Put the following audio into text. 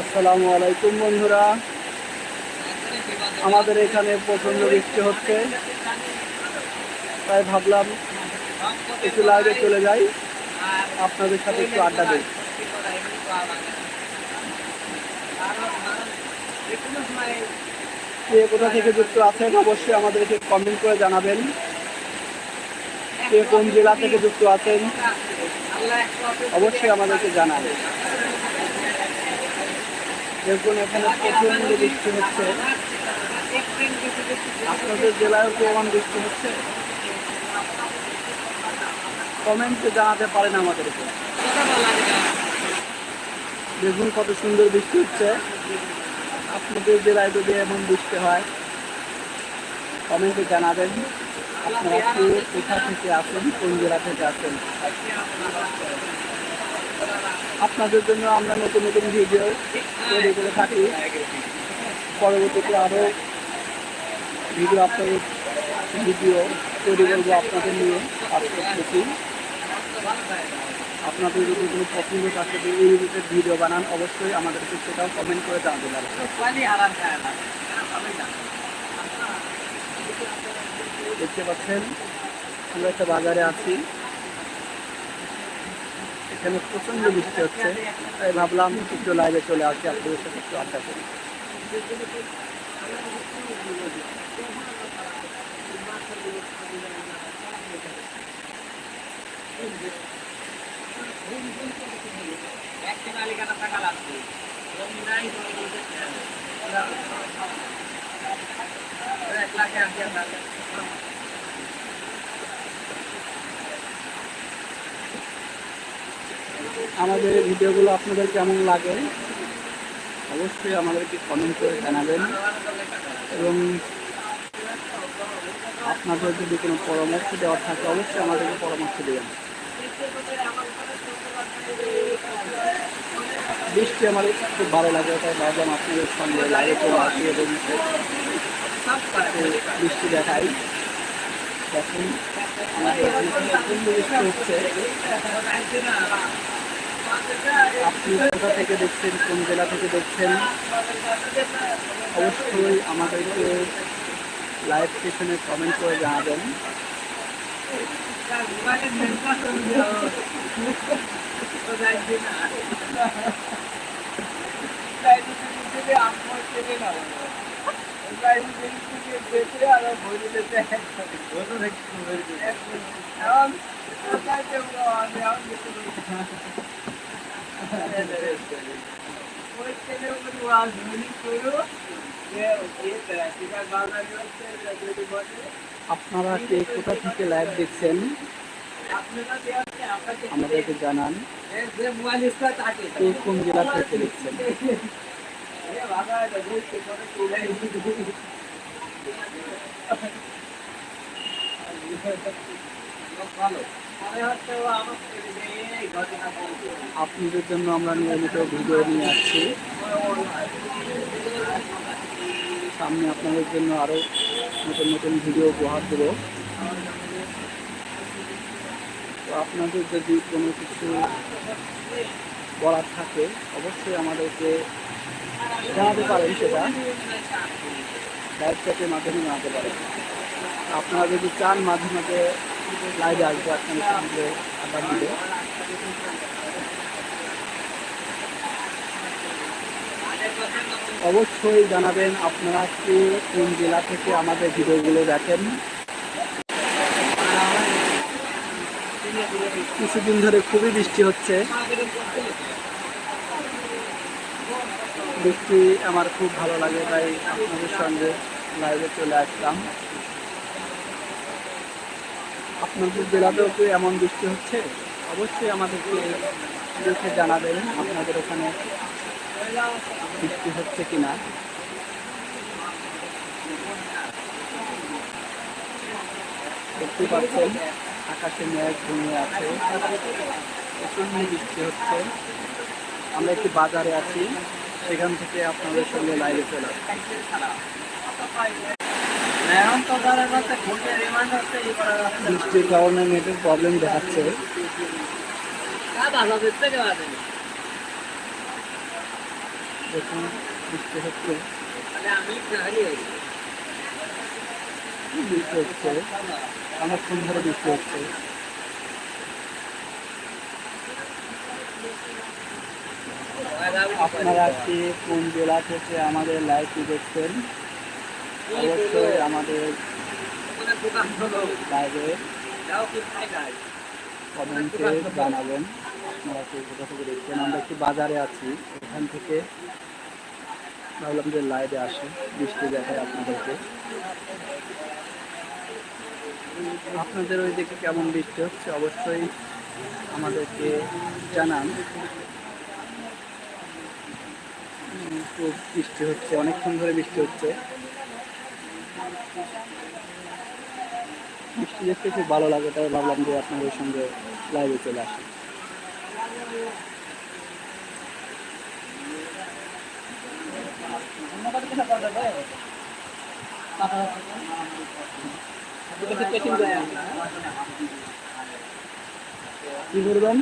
আসসালামু আলাইকুম বন্ধুরা। আমাদের এখানে প্রচণ্ড বৃষ্টি হচ্ছে। তাই ভাবলাম একটু লাইভে চলে যাই। আপনাদের সাথে একটু আড্ডা দিই। কে কোথা থেকে যুক্ত আছেন অবশ্যই আমাদেরকে কমেন্ট করে জানাবেন। কে কোন জেলা থেকে যুক্ত আছেন অবশ্যই আমাদেরকে জানাবেন দেখুন, এখানে প্রচণ্ড বৃষ্টি হচ্ছে, আপনাদের জেলায়ও এমন বৃষ্টি হচ্ছে। কমেন্টে জানাতে পারেন আমাদেরকে দেখুন কত সুন্দর বৃষ্টি হচ্ছে। আপনাদের জেলায় যদি এমন বৃষ্টি হয়, কমেন্টে জানাবেন। আপনারা কে, কোথা থেকে আসেন, কোন জেলা থেকে আসেন? আপনাদের জন্য আমরা নতুন নতুন ভিডিও তৈরি করে থাকি। পরবর্তীতে আরও ভিডিও আপনাদের ভিডিও তৈরি করব আপনাদের নিয়ে। কাজ আপনাদের যদি কোনো পছন্দ থাকে এই রিলেটেড ভিডিও বানান অবশ্যই আমাদেরকে সেটাও কমেন্ট করে জানাবেন দেখতে পাচ্ছেন আমরা একটা বাজারে আছি। এখানে প্রচণ্ড বৃষ্টি হচ্ছে। তাই ভাবলাম একটু লাইভে চলে আসি। আপনাদের সাথে একটু আড্ডা করি। আমাদের ভিডিওগুলো আপনাদের কেমন লাগে? অবশ্যই আমাদেরকে কমেন্ট করে জানাবেন। এবং আপনাদের যদি কোনো পরামর্শ দেওয়ার থাকে, অবশ্যই আমাদেরকে পরামর্শ দেবেন। বৃষ্টি আমার খুব ভালো লাগে, তাই ভাবলাম আপনাদের সঙ্গে লাইভে চলে আসি এবং বৃষ্টি দেখাই। দেখুন, আমাদের বৃষ্টি হচ্ছে। আপনি কোথা থেকে দেখছেন, কোন জেলা থেকে দেখছেন? অবশ্যই আমাদেরকে লাইভ স্টেশনে কমেন্ট করে জানাবেন। ওই ছেলে ওগুলো আজ মনে করো। আপনারা কে কোথা থেকে লাইভ দেখছেন আমাদেরকে জানান কে কোন জেলা থেকে দেখছেন। আপনাদের জন্য আমরা নিয়মিত ভিডিও নিয়ে আসছি। সামনে আপনাদের জন্য আরও নতুন নতুন ভিডিও উপহার দেবো। তো আপনাদের যদি কোনো কিছু বলার থাকে, অবশ্যই আমাদেরকে জানাতে পারেন সেটা। লাইভ চ্যাটের মাধ্যমে জানাতে পারেন। আপনারা যদি চান মাঝে মাঝে লাইভে আসব আপনাদের সঙ্গে আড্ডা দিলে অবশ্যই জানাবেন আপনারা কি কোন জেলা থেকে আমাদের ভিডিওগুলো দেখেন। কিছুদিন ধরে খুবই বৃষ্টি হচ্ছে। বৃষ্টি আমার খুব ভালো লাগে, তাই আপনাদের সঙ্গে লাইভে চলে আসলাম। আপনাদের জেলাতেও কি এমন বৃষ্টি হচ্ছে? অবশ্যই আমাদেরকে দেখে জানাবেন আপনাদের ওখানে বৃষ্টি হচ্ছে কিনা। দেখতে পাচ্ছেন, আকাশে মেঘ ঘুমিয়ে আছে। প্রচণ্ড বৃষ্টি হচ্ছে। আমরা একটি বাজারে আছি। সেখান থেকে আপনাদের সঙ্গে লাইভে চলে বৃষ্টির কারণে নেটের প্রবলেম দেখাচ্ছে। হচ্ছে। বৃষ্টি হচ্ছে। আপনারা কি কোন জেলা থেকে আমাদের লাইভটি দেখছেন? অবশ্যই আমাদের ফায়দায়? কমেন্টে জানাবেন। আপনারা কে কোথা থেকে দেখছেন। আমরা একটি বাজারে আছি। এখান থেকে ভাবলাম যে লাইভে আসি। বৃষ্টি দেখায় আপনাদেরকে। আপনাদের ওই দিকে কেমন বৃষ্টি হচ্ছে? অবশ্যই আমাদেরকে জানান। খুব বৃষ্টি হচ্ছে। অনেকক্ষণ ধরে বৃষ্টি হচ্ছে। বৃষ্টি দেখতে খুব ভালো লাগে, তাই ভাবলাম যে আপনাদের সঙ্গে লাইভে চলে আসি। কি করবেন?